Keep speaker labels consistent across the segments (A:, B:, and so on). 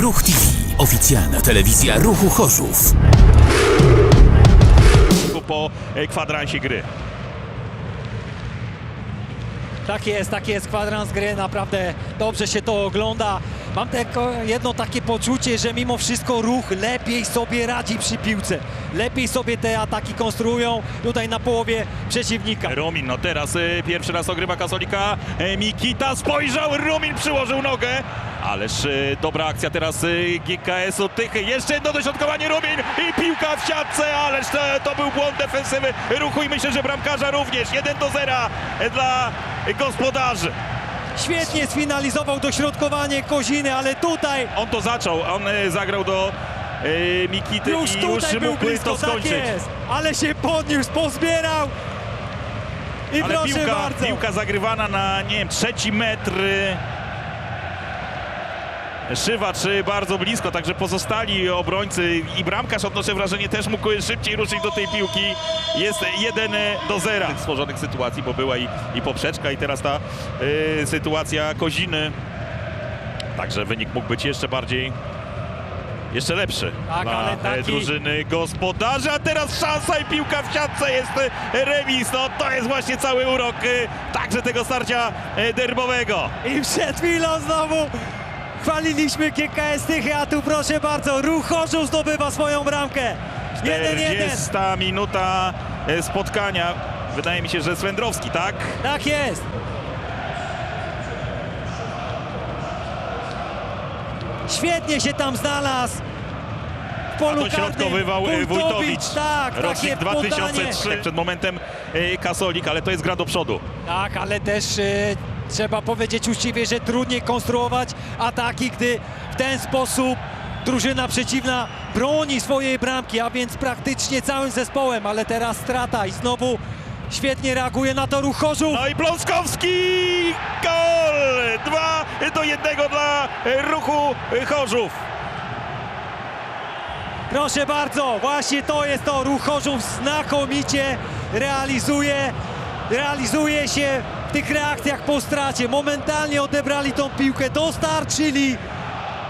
A: Ruch TV. Oficjalna telewizja Ruchu Chorzów.
B: po e, kwadransie gry.
C: Tak jest, tak jest, kwadrans gry, naprawdę dobrze się to ogląda. Mam tylko jedno takie poczucie, że mimo wszystko ruch lepiej sobie radzi przy piłce. Lepiej sobie te ataki konstruują tutaj na połowie przeciwnika.
B: Romin, no teraz e, pierwszy raz ogrywa Kazolika. E, Mikita spojrzał, Romin przyłożył nogę. Ależ e, dobra akcja teraz e, GKS-u Tychy. Jeszcze jedno dośrodkowanie Romin i piłka w siatce, ależ to, to był błąd defensywy ruchu i myślę, że bramkarza również. 1 do 0 dla gospodarzy.
C: Świetnie sfinalizował dośrodkowanie Koziny, ale tutaj
B: On to zaczął, on e, zagrał do e, Mikity
C: już
B: i już
C: był blisko,
B: to skończyć.
C: tak jest. Ale się podniósł, pozbierał. I
B: Ale
C: proszę
B: piłka,
C: bardzo.
B: piłka zagrywana na, nie wiem, trzeci metr. Szywacz y, bardzo blisko, także pozostali obrońcy i bramkarz odnoszę wrażenie też mógł szybciej ruszyć do tej piłki. Jest 1 do 0 w stworzonych sytuacji, bo była i, i poprzeczka i teraz ta y, sytuacja Koziny. Także wynik mógł być jeszcze bardziej jeszcze lepszy
C: Tak,
B: dla
C: taki-
B: drużyny gospodarza. A teraz szansa i piłka w siatce jest e, remis. No to jest właśnie cały urok e, także tego starcia e, derbowego.
C: I przed chwilą znowu chwaliliśmy GKS Tychy, a tu proszę bardzo, Ruch Chorzów zdobywa swoją bramkę. 1-1.
B: 40 minuta e, spotkania. Wydaje mi się, że Swędrowski, tak?
C: Tak jest. Świetnie się tam znalazł. W polu
B: Dośrodkowywał
C: karnym
B: e, Wójtowicz.
C: Tak, takie
B: Rocznik
C: podanie.
B: 2003. Przed momentem e, Kasolik, ale to jest gra do przodu.
C: Tak, ale też trzeba powiedzieć uczciwie, że trudniej konstruować ataki, gdy w ten sposób drużyna przeciwna broni swojej bramki, a więc praktycznie całym zespołem, ale teraz strata i znowu świetnie reaguje na to ruch Chorzów.
B: No i Bląskowski! Gol! 2 do 1 dla ruchu Chorzów.
C: Proszę bardzo, właśnie to jest to. Ruch Chorzów znakomicie realizuje, realizuje się w tych reakcjach po stracie. Momentalnie odebrali tą piłkę, dostarczyli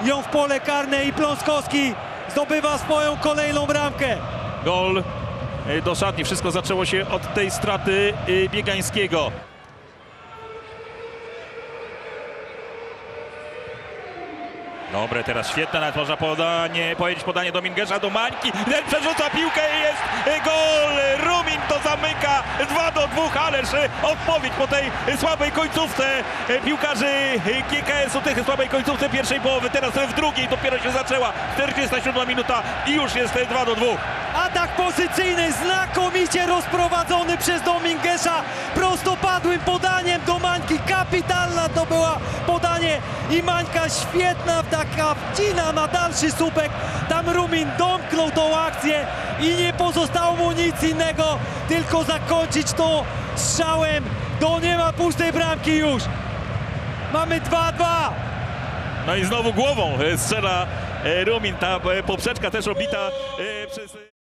C: ją w pole karne i Pląskowski zdobywa swoją kolejną bramkę.
B: Gol e, do szatni. Wszystko zaczęło się od tej straty e, Biegańskiego. Dobre, teraz świetne, nawet można podanie, powiedzieć podanie do Mingerza, do Mańki. Ten przerzuca piłkę i jest e, gol. Rumin to zamyka 2 do 2, ależ e, odpowiedź po tej słabej końcówce e, piłkarzy e, GKS-u, tych słabej końcówce pierwszej połowy. Teraz w drugiej dopiero się zaczęła. 47 minuta i już jest e, 2 do 2.
C: Atak pozycyjny znakomicie rozprowadzony przez Domingueza prostopadłym podaniem. Kapitalna to była podanie i Mańka świetna taka wcina na dalszy słupek. Tam Rumin domknął tą akcję i nie pozostało mu nic innego, tylko zakończyć to strzałem do nie ma pustej bramki już. Mamy 2-2.
B: No i znowu głową e, strzela e, Rumin. Ta e, poprzeczka też obita przez...